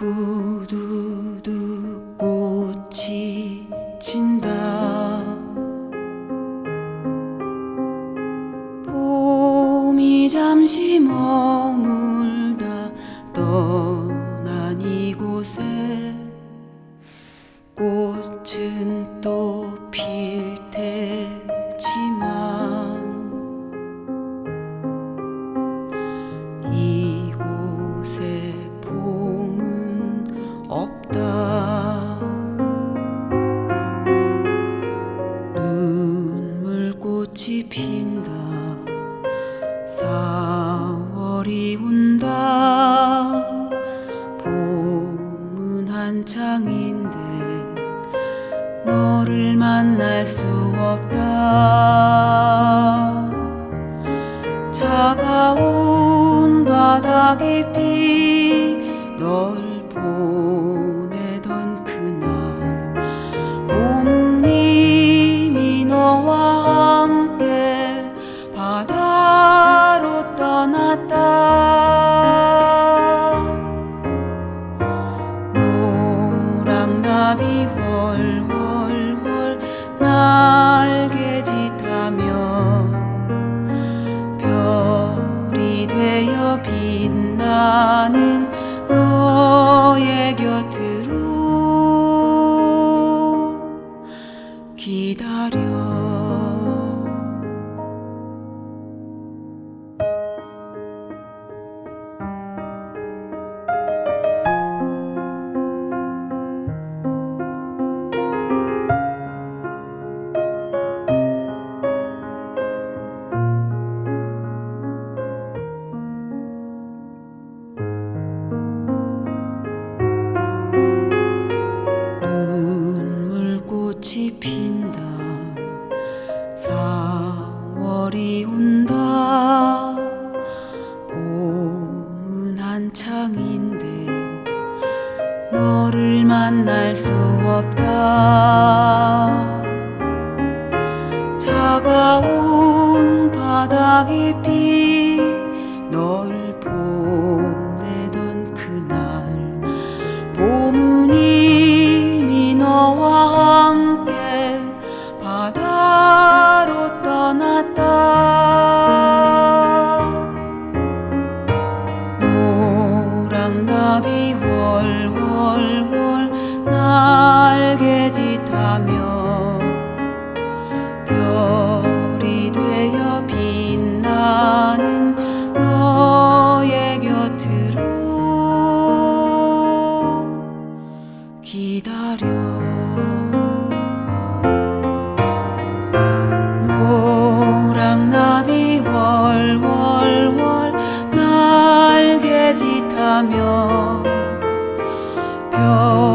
후두두 꽃이 진다. 잠시 곳에 꽃은 또 필 테지만 이곳에 봄은 없다 한창인데 너를 만날 수 없다. 차가운 바다 깊이 널 보내 날개 짓하며 별이 되어 빛나는 만날 수 없다. 차가운 바다 깊이 널 보내던 그날 봄은 이미 너와 함께 바다로 떠났다. 노랑 나비 훨훨훨 날개 짓하며 별이 되어 빛나는 너의 곁으로 기다려. 노랑나비 훨훨훨 날개 짓하며 별